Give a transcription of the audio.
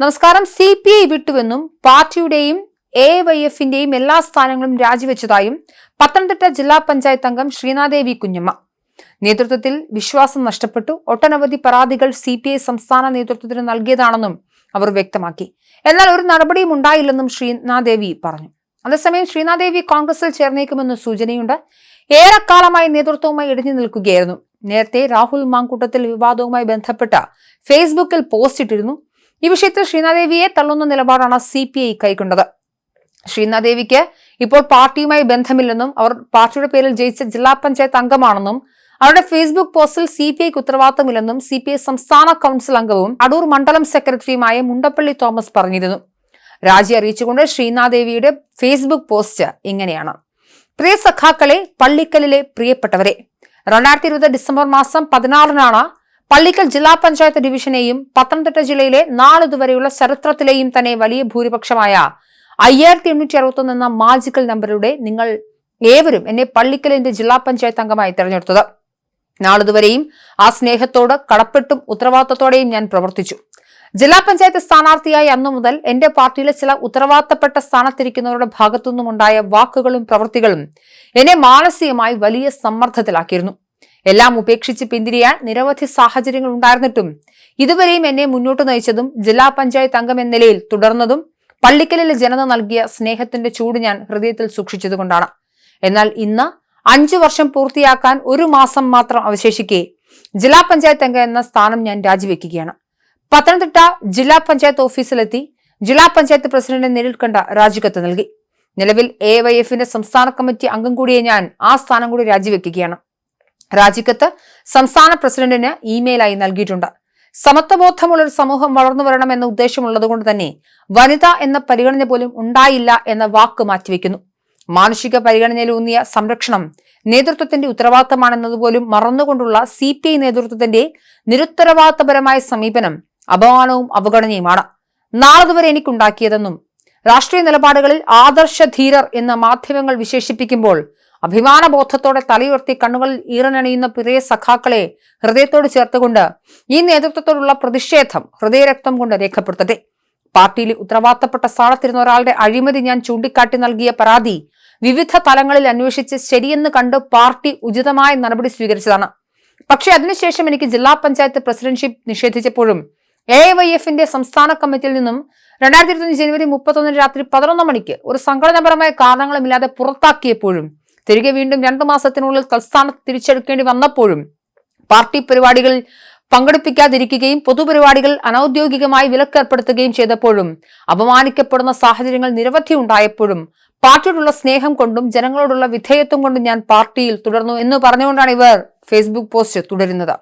നമസ്കാരം. C P I വിട്ടുവെന്നും പാർട്ടിയുടെയും A Y എഫിന്റെയും എല്ലാ സ്ഥാനങ്ങളും രാജിവെച്ചതായും പത്തനംതിട്ട ജില്ലാ പഞ്ചായത്ത് അംഗം ശ്രീനാദേവി കുഞ്ഞമ്മ. നേതൃത്വത്തിൽ വിശ്വാസം നഷ്ടപ്പെട്ടു. ഒട്ടനവധി പരാതികൾ സി പി ഐ സംസ്ഥാന നേതൃത്വത്തിന് നൽകിയതാണെന്നും അവർ വ്യക്തമാക്കി. എന്നാൽ ഒരു നടപടിയും ഉണ്ടായില്ലെന്നും ശ്രീനാദേവി പറഞ്ഞു. അതേസമയം ശ്രീനാദേവി കോൺഗ്രസിൽ ചേർന്നേക്കുമെന്ന് സൂചനയുണ്ട്. ഏറെക്കാലമായി നേതൃത്വവുമായി ഇടിഞ്ഞു നിൽക്കുകയായിരുന്നു. നേരത്തെ രാഹുൽ മാങ്കൂട്ടത്തിൽ വിവാദവുമായി ബന്ധപ്പെട്ട ഫേസ്ബുക്കിൽ പോസ്റ്റ് ഇട്ടിരുന്നു. ഈ വിഷയത്തിൽ ശ്രീനാദേവിയെ തള്ളുന്ന നിലപാടാണ് സി പി ഐ കൈക്കൊണ്ടത്. ശ്രീനാദേവിക്ക് ഇപ്പോൾ പാർട്ടിയുമായി ബന്ധമില്ലെന്നും അവർ പാർട്ടിയുടെ പേരിൽ ജയിച്ച ജില്ലാ പഞ്ചായത്ത് അംഗമാണെന്നും അവരുടെ ഫേസ്ബുക്ക് പോസ്റ്റിൽ സി പി ഐക്ക് ഉത്തരവാദിത്തമില്ലെന്നും സി പി ഐ സംസ്ഥാന കൗൺസിൽ അംഗവും അടൂർ മണ്ഡലം സെക്രട്ടറിയുമായ മുണ്ടപ്പള്ളി തോമസ് പറഞ്ഞിരുന്നു. രാജി അറിയിച്ചുകൊണ്ട് ശ്രീനാദേവിയുടെ ഫേസ്ബുക്ക് പോസ്റ്റ് ഇങ്ങനെയാണ്. പ്രിയ സഖാക്കളെ പള്ളിക്കലിലെ പ്രിയപ്പെട്ടവരെ രണ്ടായിരത്തി ഇരുപത് ഡിസംബർ മാസം പതിനാറിനാണ് പള്ളിക്കൽ ജില്ലാ പഞ്ചായത്ത് ഡിവിഷനെയും പത്തനംതിട്ട ജില്ലയിലെ നാളിതുവരെയുള്ള ചരിത്രത്തിലെയും തന്നെ വലിയ ഭൂരിപക്ഷമായ അയ്യായിരത്തി എണ്ണൂറ്റി അറുപത്തൊന്ന് എന്ന മാജിക്കൽ നമ്പറിലൂടെ നിങ്ങൾ ഏവരും എന്നെ പള്ളിക്കലിന്റെ ജില്ലാ പഞ്ചായത്ത് അംഗമായി തെരഞ്ഞെടുത്തത്. നാളിതുവരെയും ആ സ്നേഹത്തോട് കടപ്പെട്ടും ഉത്തരവാദിത്തത്തോടെയും ഞാൻ പ്രവർത്തിച്ചു. ജില്ലാ പഞ്ചായത്ത് സ്ഥാനാർത്ഥിയായി അന്നു മുതൽ എന്റെ പാർട്ടിയിലെ ചില ഉത്തരവാദിത്തപ്പെട്ട സ്ഥാനത്തിരിക്കുന്നവരുടെ ഭാഗത്തുനിന്നുമുണ്ടായ വാക്കുകളും പ്രവൃത്തികളും എന്നെ മാനസികമായി വലിയ സമ്മർദ്ദത്തിലാക്കിയിരുന്നു. എല്ലാം ഉപേക്ഷിച്ച് പിന്തിരിയാൻ നിരവധി സാഹചര്യങ്ങൾ ഉണ്ടായിരുന്നിട്ടും ഇതുവരെയും എന്നെ മുന്നോട്ട് നയിച്ചതും ജില്ലാ പഞ്ചായത്ത് അംഗം എന്ന നിലയിൽ തുടർന്നതും പള്ളിക്കലിലെ ജനത നൽകിയ സ്നേഹത്തിന്റെ ചൂട് ഞാൻ ഹൃദയത്തിൽ സൂക്ഷിച്ചതുകൊണ്ടാണ് എന്നാൽ ഇന്ന് അഞ്ചു വർഷം പൂർത്തിയാക്കാൻ ഒരു മാസം മാത്രം അവശേഷിക്കെ ജില്ലാ പഞ്ചായത്ത് അംഗം എന്ന സ്ഥാനം ഞാൻ രാജിവെക്കുകയാണ്. പത്തനംതിട്ട ജില്ലാ പഞ്ചായത്ത് ഓഫീസിലെത്തി ജില്ലാ പഞ്ചായത്ത് പ്രസിഡന്റിനെ നേരിൽ കണ്ട രാജിക്കത്ത് നൽകി. നിലവിൽ എ വൈ എഫിന്റെ സംസ്ഥാന കമ്മിറ്റി അംഗം കൂടിയെ ഞാൻ ആ സ്ഥാനം കൂടി രാജിവെക്കുകയാണ്. രാജിക്കത്ത് സംസ്ഥാന പ്രസിഡന്റിന് ഇമെയിലായി നൽകിയിട്ടുണ്ട്. സമത്വബോധമുള്ള ഒരു സമൂഹം വളർന്നു വരണം എന്ന ഉദ്ദേശമുള്ളതുകൊണ്ട് തന്നെ വനിത എന്ന പരിഗണന പോലും ഉണ്ടായില്ല എന്ന വാക്ക് മാറ്റിവെക്കുന്നു. മാനുഷിക പരിഗണനയിലൂന്നിയ സംരക്ഷണം നേതൃത്വത്തിന്റെ ഉത്തരവാദിത്തമാണെന്നതുപോലും മറന്നുകൊണ്ടുള്ള സി പി ഐ നേതൃത്വത്തിന്റെ നിരുത്തരവാദിത്തപരമായ സമീപനം അപമാനവും അവഗണനയുമാണ്. നാളതുവരെ എനിക്കുണ്ടാക്കിയതെന്നും രാഷ്ട്രീയ നിലപാടുകളിൽ ആദർശധീരർ എന്ന് മാധ്യമങ്ങൾ വിശേഷിപ്പിക്കുമ്പോൾ അഭിമാനബോധത്തോടെ തലയുയർത്തി കണ്ണുകളിൽ ഈറനണിയുന്ന പ്രിയ സഖാക്കളെ ഹൃദയത്തോട് ചേർത്തുകൊണ്ട് ഈ നേതൃത്വത്തോടുള്ള പ്രതിഷേധം ഹൃദയരക്തം കൊണ്ട് രേഖപ്പെടുത്തട്ടെ. പാർട്ടിയിൽ ഉത്തരവാദിത്തപ്പെട്ട സ്ഥാനത്തിരുന്ന ഒരാളുടെ അഴിമതി ഞാൻ ചൂണ്ടിക്കാട്ടി നൽകിയ പരാതി വിവിധ തലങ്ങളിൽ അന്വേഷിച്ച് ശരിയെന്ന് കണ്ട് പാർട്ടി ഉചിതമായ നടപടി സ്വീകരിച്ചതാണ്. പക്ഷെ അതിനുശേഷം എനിക്ക് ജില്ലാ പഞ്ചായത്ത് പ്രസിഡന്റ്ഷിപ്പ് നിഷേധിച്ചപ്പോഴും എ വൈ എഫിന്റെ സംസ്ഥാന കമ്മിറ്റിയിൽ നിന്നും രണ്ടായിരത്തി ഇരുപത്തി ജനുവരി മുപ്പത്തൊന്നിന് രാത്രി പതിനൊന്ന് മണിക്ക് ഒരു സംഘടനാപരമായ കാരണങ്ങളുമില്ലാതെ പുറത്താക്കിയപ്പോഴും തിരികെ വീണ്ടും രണ്ടു മാസത്തിനുള്ളിൽ തൽസ്ഥാനത്ത് തിരിച്ചെടുക്കേണ്ടി വന്നപ്പോഴും പാർട്ടി പരിപാടികളിൽ പങ്കെടുപ്പിക്കാതിരിക്കുകയും പൊതുപരിപാടികൾ അനൌദ്യോഗികമായി വിലക്കേർപ്പെടുത്തുകയും ചെയ്തപ്പോഴും അപമാനിക്കപ്പെടുന്ന സാഹചര്യങ്ങൾ നിരവധി ഉണ്ടായപ്പോഴും പാർട്ടിയോടുള്ള സ്നേഹം കൊണ്ടും ജനങ്ങളോടുള്ള വിധേയത്വം കൊണ്ടും ഞാൻ പാർട്ടിയിൽ തുടർന്നു എന്ന് പറഞ്ഞുകൊണ്ടാണ് ഇവർ ഫേസ്ബുക്ക് പോസ്റ്റ് തുടരുന്നത്.